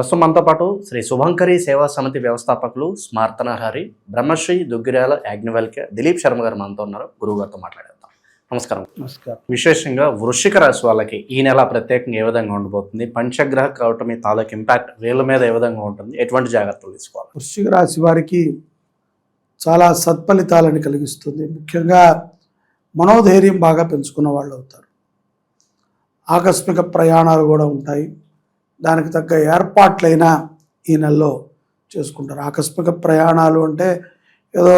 ప్రస్తుతం మనతో పాటు శ్రీ శుభంకరి సేవా సమితి వ్యవస్థాపకులు స్మార్తనహరి బ్రహ్మశ్రీ దుగ్గిరాల యాజ్ఞవల్క్య దిలీప్ శర్మ గారు మనతో ఉన్నారు. గురువు గారితో మాట్లాడేద్దాం. నమస్కారం. నమస్కారం. విశేషంగా వృశ్చిక రాశి వాళ్ళకి ఈ నెల ప్రత్యేకంగా ఏ విధంగా ఉండబోతుంది? పంచగ్రహ కౌటమి తాలూకు ఇంపాక్ట్ వీళ్ళ మీద ఏ విధంగా ఉంటుంది? ఎటువంటి జాగ్రత్తలు తీసుకోవాలి? వృశ్చిక రాశి వారికి చాలా సత్ఫలితాలను కలిగిస్తుంది. ముఖ్యంగా మనోధైర్యం బాగా పెంచుకున్న వాళ్ళు అవుతారు. ఆకస్మిక ప్రయాణాలు కూడా ఉంటాయి. దానికి తగ్గ ఏర్పాట్లైనా ఈ నెలలో చేసుకుంటారు. ఆకస్మిక ప్రయాణాలు అంటే ఏదో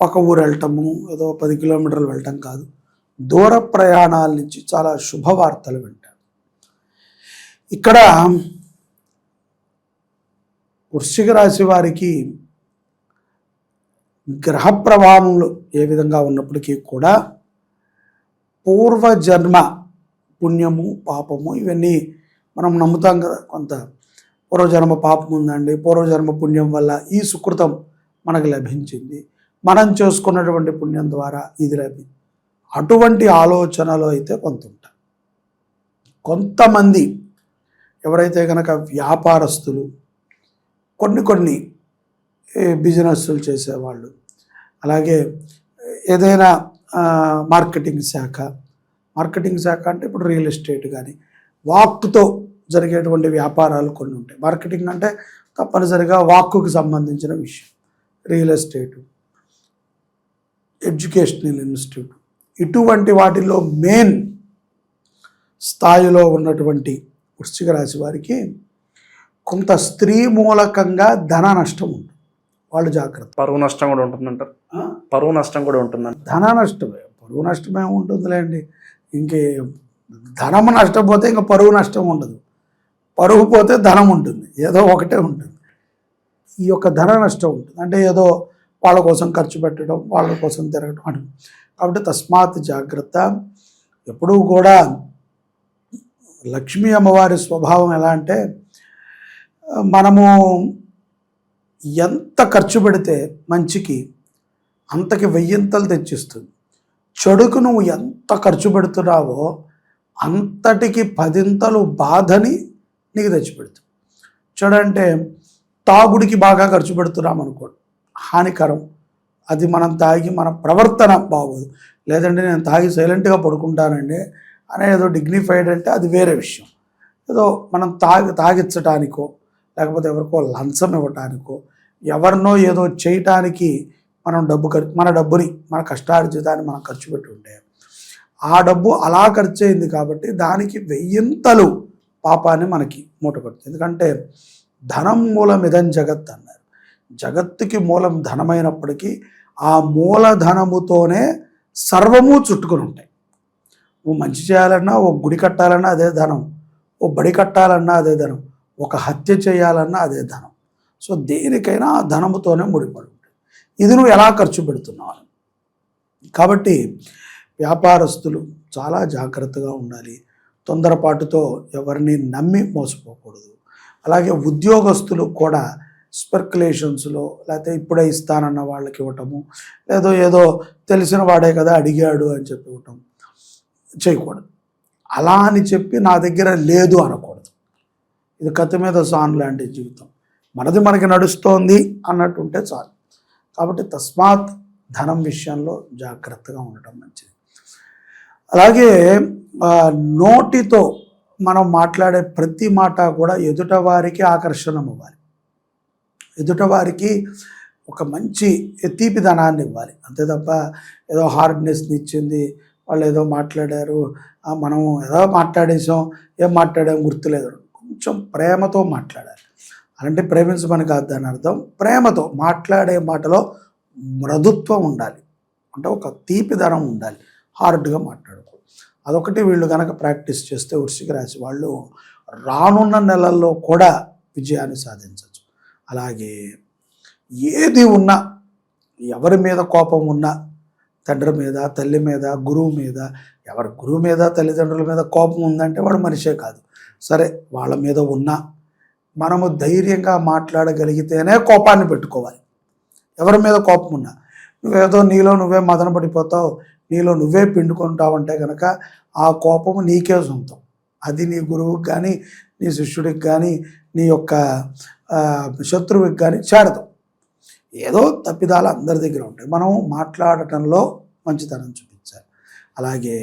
పక్క ఊరు వెళ్ళటము ఏదో పది కిలోమీటర్లు వెళ్ళటం కాదు. దూర ప్రయాణాల నుంచి చాలా శుభవార్తలు వింటారు. ఇక్కడ వృశ్చిక రాశి వారికి గ్రహ ప్రభావములు ఏ విధంగా ఉన్నప్పటికీ కూడా పూర్వజన్మ పుణ్యము పాపము ఇవన్నీ మనం నమ్ముతాం కదా కొంత. పూర్వజన్మ పాపం ఉందండి పూర్వజన్మ పుణ్యం వల్ల ఈ సుకృతం మనకు లభించింది. మనం చేసుకున్నటువంటి పుణ్యం ద్వారా ఇది లభి అటువంటి ఆలోచనలో అయితే కొంత ఉంటారు కొంతమంది ఎవరైతే కనుక వ్యాపారస్తులు కొన్ని కొన్ని బిజినెస్లు చేసేవాళ్ళు అలాగే ఏదైనా మార్కెటింగ్ శాఖ మార్కెటింగ్ శాఖ అంటే ఇప్పుడు రియల్ ఎస్టేట్ కానీ వాక్తో జరిగేటువంటి వ్యాపారాలు కొన్ని ఉంటాయి. మార్కెటింగ్ అంటే తప్పనిసరిగా వాక్కుకు సంబంధించిన విషయం. Real estate educational institute. ఇటువంటి వాటిలో మెయిన్ స్థాయిలో ఉన్నటువంటి వృశ్చిక రాశి వారికి కొంత స్త్రీ మూలకంగా ధన నష్టం ఉంటుంది. వాళ్ళు జాగ్రత్త. పరువు నష్టం కూడా ఉంటుందంటారు. పరువు నష్టం కూడా ఉంటుందంట ధన నష్టమే. పరువు నష్టమే ఉంటుందిలేండి ఇంకే ధనం నష్టపోతే ఇంకా పరువు నష్టం ఉండదు. పరువు పోతే ధనం ఉంటుంది. ఏదో ఒకటే ఉంటుంది. ఈ యొక్క ధన నష్టం ఉంటుంది. అంటే ఏదో వాళ్ళ కోసం ఖర్చు పెట్టడం వాళ్ళ కోసం తిరగడం అని. కాబట్టి తస్మాత్ జాగ్రత్త. ఎప్పుడూ కూడా లక్ష్మీ అమ్మవారి స్వభావం ఎలా అంటే మనము ఎంత ఖర్చు పెడితే మంచికి అంతకి వెయ్యింతలు తెచ్చిస్తుంది. చెడుకు నువ్వు ఎంత ఖర్చు పెడుతున్నావో అంతటికి పదింతలు బాధని నీకు తెచ్చిపెడుతుంది చూడంటే తాగుడికి బాగా ఖర్చు పెడుతున్నాం అనుకోండి. హానికరం. అది మనం తాగి మన ప్రవర్తన బాగోదు. లేదంటే నేను తాగి సైలెంట్గా పడుకుంటానండి అనే ఏదో డిగ్నిఫైడ్ అంటే అది వేరే విషయం. ఏదో మనం తాగి తాగించటానికో లేకపోతే ఎవరికో లంచం ఇవ్వటానికో ఎవరినో ఏదో చేయటానికి మనం డబ్బు ఖర్చు మన డబ్బుని మన కష్టార్జితాన్ని మనం ఖర్చు పెట్టి ఉంటే ఆ డబ్బు అలా ఖర్చు అయింది కాబట్టి దానికి వెయ్యింతలు పాపాన్ని మనకి మూటకడుతుంది ఎందుకంటే ధనం మూలం ఇదం జగత్ అన్నారు. జగత్తుకి మూలం ధనమైనప్పటికీ ఆ మూలధనముతోనే సర్వము చుట్టుకుని ఉంటాయి ఓ మంచి చేయాలన్నా ఓ గుడి కట్టాలన్నా అదే ధనం. ఓ బడి కట్టాలన్నా అదే ధనం. ఒక హత్య చేయాలన్నా అదే ధనం. సో దేనికైనా ఆ ధనముతోనే ముడిపడి ఉంటుంది ఇది నువ్వు ఎలా ఖర్చు పెడుతున్నావు? కాబట్టి వ్యాపారస్తులు చాలా జాగ్రత్తగా ఉండాలి. తొందరపాటుతో ఎవరిని నమ్మి మోసపోకూడదు. అలాగే ఉద్యోగస్తులు కూడా స్పెక్యులేషన్స్లో లేకపోతే ఇప్పుడే ఇస్తానన్న వాళ్ళకి ఇవ్వటము లేదో ఏదో తెలిసిన వాడే కదా అడిగాడు అని చెప్పి ఇవ్వటం చేయకూడదు. అలా అని చెప్పి నా దగ్గర లేదు అనకూడదు. ఇది కథ మీద సాన్ లాంటి జీవితం. మనది మనకి నడుస్తోంది అన్నట్టు ఉంటే చాలు. కాబట్టి తస్మాత్ ధనం విషయంలో జాగ్రత్తగా ఉండటం మంచిది. అలాగే నోటితో మనం మాట్లాడే ప్రతి మాట కూడా ఎదుటవారికి ఆకర్షణ అవ్వాలి ఒక మంచి తీపిదనాన్ని ఇవ్వాలి అంతే తప్ప ఏదో హార్డ్నెస్ని ఇచ్చింది వాళ్ళు ఏదో మాట్లాడారు మనం ఏదో మాట్లాడేసాం ఏం మాట్లాడాం గుర్తులేదు కొంచెం ప్రేమతో మాట్లాడాలి. అలాంటి ప్రేమించమని కాదు దాని అర్థం ప్రేమతో మాట్లాడే మాటలో మృదుత్వం ఉండాలి. అంటే ఒక తీపిదనం ఉండాలి. హార్డ్గా మాట్లాడాలి. అదొకటి వీళ్ళు కనుక ప్రాక్టీస్ చేస్తే వృశ్చిక రాశి వాళ్ళు రానున్న నెలల్లో కూడా విజయాన్ని సాధించవచ్చు అలాగే ఏది ఉన్నా ఎవరి మీద కోపం ఉన్నా తండ్రి మీద తల్లి మీద గురువు మీద ఎవరి గురువు మీద తల్లిదండ్రుల మీద కోపం ఉందంటే వాడు మనిషే కాదు. సరే వాళ్ళ మీద ఉన్నా మనము ధైర్యంగా మాట్లాడగలిగితేనే కోపాన్ని పెట్టుకోవాలి. ఎవరి మీద కోపం ఉన్నా నువ్వేదో నీలో నువ్వే మదన పడిపోతావు నీలో నువ్వే పిండుకుంటావు అంటే కనుక ఆ కోపము నీకే సొంతం. అది నీ గురువుకి కానీ నీ శిష్యుడికి కానీ నీ యొక్క శత్రువుకి కానీ చేరదు. ఏదో తప్పిదాలు అందరి దగ్గర ఉంటాయి. మనం మాట్లాడటంలో మంచితనం చూపించాలి. అలాగే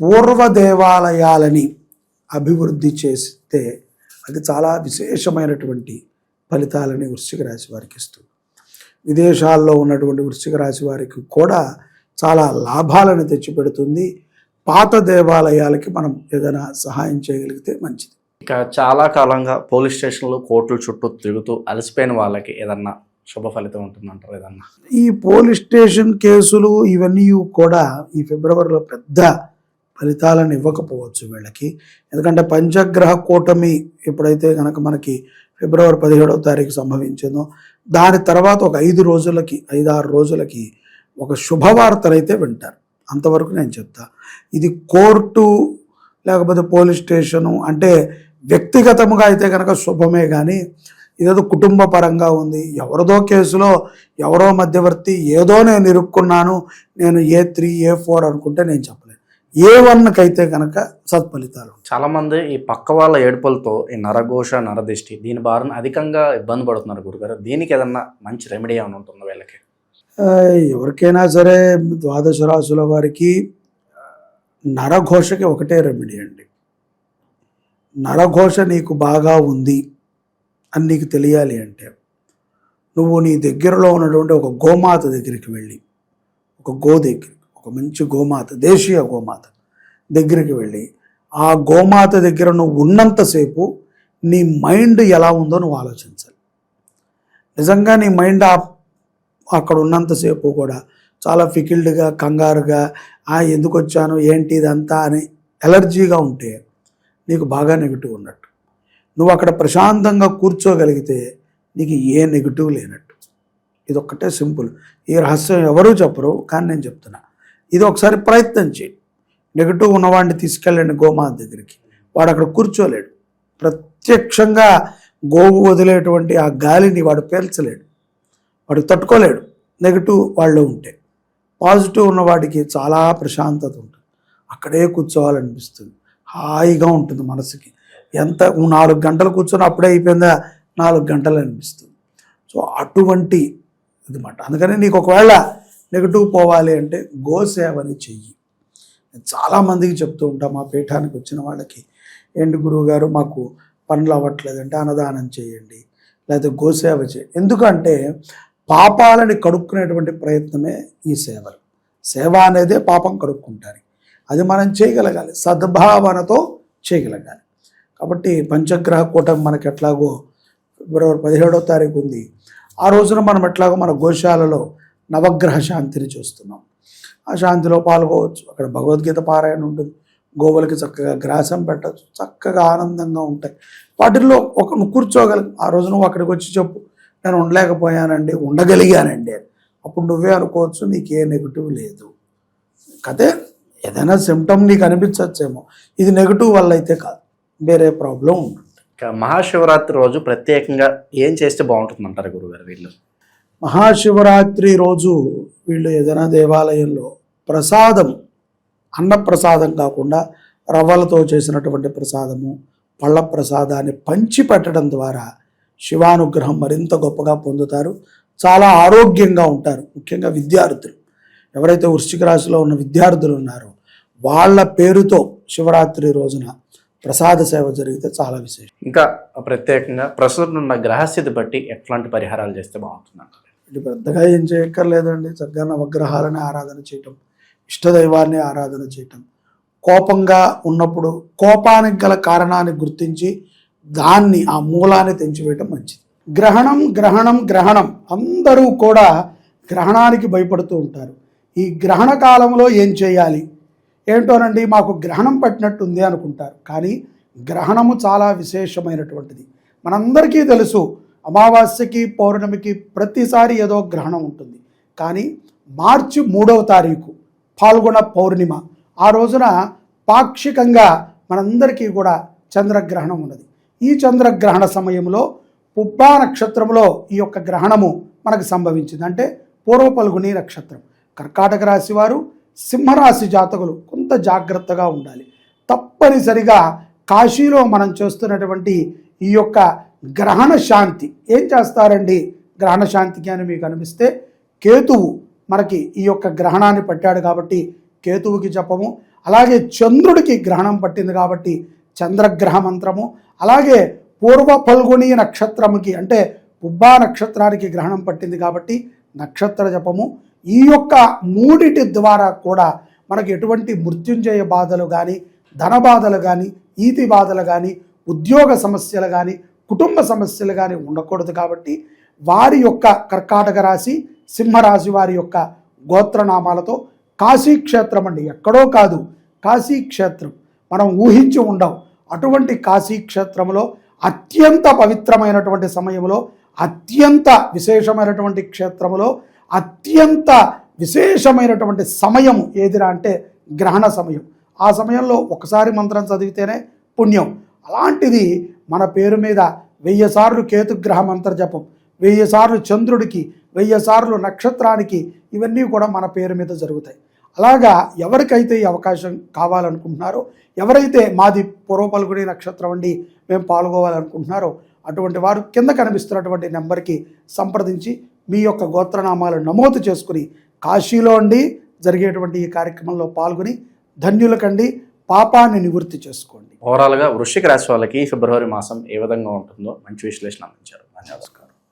పూర్వ దేవాలయాలని అభివృద్ధి చేస్తే అది చాలా విశేషమైనటువంటి ఫలితాలని వృశ్చిక రాశి వారికి ఇస్తుంది. విదేశాల్లో ఉన్నటువంటి వృశ్చిక రాశి వారికి కూడా చాలా లాభాలను తెచ్చిపెడుతుంది. పాత దేవాలయాలకి మనం ఏదైనా సహాయం చేయగలిగితే మంచిది. ఇక చాలా కాలంగా పోలీస్ స్టేషన్లు కోర్టుల చుట్టూ తిరుగుతూ అలసిపోయిన వాళ్ళకి ఏదన్నా శుభ ఫలితం ఉంటుందంటారు ఏదన్నా? ఈ పోలీస్ స్టేషన్ కేసులు ఇవన్నీ కూడా ఈ ఫిబ్రవరిలో పెద్ద ఫలితాలను ఇవ్వకపోవచ్చు వీళ్ళకి. ఎందుకంటే పంచగ్రహ కూటమి ఎప్పుడైతే కనుక మనకి ఫిబ్రవరి పదిహేడవ తారీఖు సంభవించిందో దాని తర్వాత ఒక ఐదు రోజులకి ఐదారు రోజులకి ఒక శుభవార్తనైతే వింటారు. అంతవరకు నేను చెప్తా. ఇది కోర్టు లేకపోతే పోలీస్ స్టేషను అంటే వ్యక్తిగతముగా అయితే కనుక శుభమే కానీ ఇదేదో కుటుంబ పరంగా ఉంది. ఎవరిదో కేసులో ఎవరో మధ్యవర్తి ఏదో నేను ఇరుక్కున్నాను నేను ఏ త్రీ ఏ ఫోర్ అనుకుంటే నేను చెప్పలేను. ఏ వన్కి అయితే కనుక సత్ఫలితాలు చాలామంది ఈ పక్క వాళ్ళ ఏడుపులతో ఈ నరఘోష నరదిష్టి దీని బారిన అధికంగా ఇబ్బంది పడుతున్నారు గురుగారు. దీనికి ఏదన్నా మంచి రెమెడీ ఏమైనా ఉంటుందో వీళ్ళకి? ఎవరికైనా సరే ద్వాదశ రాసుల వారికి నరఘోషకి ఒకటే రెమెడీ అండి. నరఘోష నీకు బాగా ఉంది అని నీకు తెలియాలి అంటే నువ్వు నీ దగ్గరలో ఉన్నటువంటి ఒక గోమాత దగ్గరికి వెళ్ళి ఒక గో దగ్గర ఒక మంచి గోమాత దేశీయ గోమాత దగ్గరికి వెళ్ళి ఆ గోమాత దగ్గర నువ్వు ఉన్నంతసేపు నీ మైండ్ ఎలా ఉందో నువ్వు ఆలోచించాలి. నిజంగా నీ మైండ్ ఆ అక్కడ ఉన్నంతసేపు కూడా చాలా ఫికిల్డ్గా కంగారుగా "ఆ, ఎందుకు వచ్చాను? ఏంటి ఇదంతా? అని ఎలర్జీగా ఉంటే నీకు బాగా నెగిటివ్ ఉన్నట్టు. నువ్వు అక్కడ ప్రశాంతంగా కూర్చోగలిగితే నీకు ఏ నెగిటివ్ లేనట్టు. ఇది ఒక్కటే సింపుల్. ఈ రహస్యం ఎవరూ చెప్పరు కానీ నేను చెప్తున్నా. ఇది ఒకసారి ప్రయత్నం చేయి. నెగిటివ్ ఉన్నవాడిని తీసుకెళ్ళండి గోమాత దగ్గరికి. వాడు అక్కడ కూర్చోలేడు. ప్రత్యక్షంగా గోవు వదిలేటువంటి ఆ గాలిని వాడు పేల్చలేడు. వాడికి తట్టుకోలేడు. నెగిటివ్ వాళ్ళు ఉంటే. పాజిటివ్ ఉన్నవాడికి చాలా ప్రశాంతత ఉంటుంది. అక్కడే కూర్చోవాలనిపిస్తుంది. హాయిగా ఉంటుంది మనసుకి. ఎంత నాలుగు గంటలు కూర్చొని అప్పుడే అయిపోయిందా? నాలుగు గంటలు అనిపిస్తుంది. సో అటువంటి ఇదిమాట అందుకని నీకు ఒకవేళ నెగిటివ్ పోవాలి అంటే గోసేవని చెయ్యి. నేను చాలామందికి చెప్తూ ఉంటాను మా పీఠానికి వచ్చిన వాళ్ళకి. ఏంటి గురువుగారు మాకు పనులు అవ్వట్లేదంటే అన్నదానం చేయండి. లేకపోతే గోసేవ చేయండి. ఎందుకంటే పాపాలని కడుక్కునేటువంటి ప్రయత్నమే ఈ సేవలు. సేవ అనేదే పాపం కడుక్కుంటారు అది మనం చేయగలగాలి. సద్భావనతో చేయగలగాలి. కాబట్టి పంచగ్రహ కూటమి మనకి ఎట్లాగో ఫిబ్రవరి పదిహేడో తారీఖు ఉంది. ఆ రోజున మనం ఎట్లాగో మన గోశాలలో నవగ్రహ శాంతిని చూస్తున్నాం. ఆ శాంతిలో పాల్గొవచ్చు. అక్కడ భగవద్గీత పారాయణ ఉంటుంది. గోవులకి చక్కగా గ్రాసం పెట్టచ్చు. చక్కగా ఆనందంగా ఉంటాయి. వాటిల్లో ఒక నువ్వు కూర్చోగల ఆ రోజు నువ్వు అక్కడికి వచ్చి చెప్పు. నేను ఉండలేకపోయానండి ఉండగలిగానండి. అప్పుడు నువ్వే అనుకోవచ్చు నీకు నెగిటివ్ లేదు. కదే ఏదైనా సిమ్టమ్ నీకు అనిపించవచ్చేమో ఇది నెగిటివ్ వల్ల అయితే కాదు వేరే ప్రాబ్లం ఉంటుంది. ఇక మహాశివరాత్రి రోజు ప్రత్యేకంగా ఏం చేస్తే బాగుంటుంది అంటారు గురుగారు వీళ్ళు? మహాశివరాత్రి రోజు వీళ్ళు ఏదైనా దేవాలయంలో ప్రసాదం అన్న ప్రసాదం కాకుండా రవ్వలతో చేసినటువంటి ప్రసాదము పళ్ళ ప్రసాదాన్ని పంచి పెట్టడం ద్వారా శివానుగ్రహం మరింత గొప్పగా పొందుతారు. చాలా ఆరోగ్యంగా ఉంటారు. ముఖ్యంగా విద్యార్థులు. ఎవరైతే వృశ్చిక రాశిలో ఉన్న విద్యార్థులు ఉన్నారో వాళ్ళ పేరుతో శివరాత్రి రోజున ప్రసాద సేవ జరిగితే చాలా విశేషం. ఇంకా ప్రత్యేకంగా ప్రస్తుతం ఉన్న గ్రహస్థితి బట్టి ఎట్లాంటి పరిహారాలు చేస్తే బాగుంటుంది ఇది పెద్దగా ఏం చేయక్కర్లేదండి. చక్కగా నవగ్రహాలని ఆరాధన చేయటం ఇష్టదైవాన్ని ఆరాధన చేయటం. కోపంగా ఉన్నప్పుడు కోపానికి గల కారణాన్ని గుర్తించి దాన్ని ఆ మూలాన్ని తెంచివేయటం మంచిది. గ్రహణం గ్రహణం గ్రహణం. అందరూ కూడా గ్రహణానికి భయపడుతూ ఉంటారు. ఈ గ్రహణ కాలంలో ఏం చేయాలి? ఏంటోనండి మాకు గ్రహణం పట్టినట్టుంది అనుకుంటారు. కానీ గ్రహణము చాలా విశేషమైనటువంటిది. మనందరికీ తెలుసు అమావాస్యకి పౌర్ణమికి ప్రతిసారి ఏదో గ్రహణం ఉంటుంది. కానీ మార్చి మూడవ తారీఖు పాల్గొన పౌర్ణిమ ఆ రోజున పాక్షికంగా మనందరికీ కూడా చంద్రగ్రహణం ఉన్నది. ఈ చంద్రగ్రహణ సమయంలో పుబ్బా నక్షత్రంలో ఈ యొక్క గ్రహణము మనకు సంభవించింది. అంటే పూర్వ పల్గుని నక్షత్రం కర్కాటక రాశి వారు సింహరాశి జాతకులు కొంత జాగ్రత్తగా ఉండాలి. తప్పనిసరిగా కాశీలో మనం చేస్తున్నటువంటి ఈ యొక్క గ్రహణ శాంతి. ఏం చేస్తారండి? గ్రహణ శాంతికి అని మీకు అనిపిస్తే కేతువు మనకి ఈ యొక్క గ్రహణాన్ని పట్టాడు కాబట్టి కేతువుకి చెప్పము అలాగే చంద్రుడికి గ్రహణం పట్టింది కాబట్టి చంద్రగ్రహ మంత్రము అలాగే పూర్వ ఫల్గుని నక్షత్రముకి అంటే పుబ్బా నక్షత్రానికి గ్రహణం పట్టింది కాబట్టి నక్షత్ర జపము. ఈ యొక్క మూడిటి ద్వారా కూడా మనకు ఎటువంటి మృత్యుంజయ బాధలు కానీ ధన బాధలు కానీ ఈతి బాధలు కానీ ఉద్యోగ సమస్యలు కానీ కుటుంబ సమస్యలు కానీ ఉండకూడదు కాబట్టి వారి యొక్క కర్కాటక రాశి సింహరాశి వారి యొక్క గోత్రనామాలతో కాశీ క్షేత్రం అండి. ఎక్కడో కాదు కాశీ క్షేత్రం మనం ఊహించి ఉండం. అటువంటి కాశీక్షేత్రంలో అత్యంత పవిత్రమైనటువంటి సమయంలో అత్యంత విశేషమైనటువంటి క్షేత్రములో అత్యంత విశేషమైనటువంటి సమయం ఏదిరా అంటే గ్రహణ సమయం. ఆ సమయంలో ఒకసారి మంత్రం చదివితేనే పుణ్యం. అలాంటిది మన పేరు మీద వెయ్యి సార్లు కేతుగ్రహ మంత్ర జపం వెయ్యి సార్లు చంద్రుడికి వెయ్యి సార్లు నక్షత్రానికి ఇవన్నీ కూడా మన పేరు మీద జరుగుతాయి. అలాగా ఎవరికైతే ఈ అవకాశం కావాలనుకుంటున్నారో ఎవరైతే మాది పూర్వపల్గుడి నక్షత్రం అండి మేము పాల్గొవాలనుకుంటున్నారో అటువంటి వారు కింద కనిపిస్తున్నటువంటి నెంబర్కి సంప్రదించి మీ యొక్క గోత్రనామాలు నమోదు చేసుకుని కాశీలో అండి జరిగేటువంటి ఈ కార్యక్రమంలో పాల్గొని ధన్యులకండి పాపాన్ని నివృత్తి చేసుకోండి. ఓవరాల్గా వృషిక రాశి వాళ్ళకి ఫిబ్రవరి మాసం ఏ విధంగా ఉంటుందో మంచి విశ్లేషణ అందించారు. నమస్కారం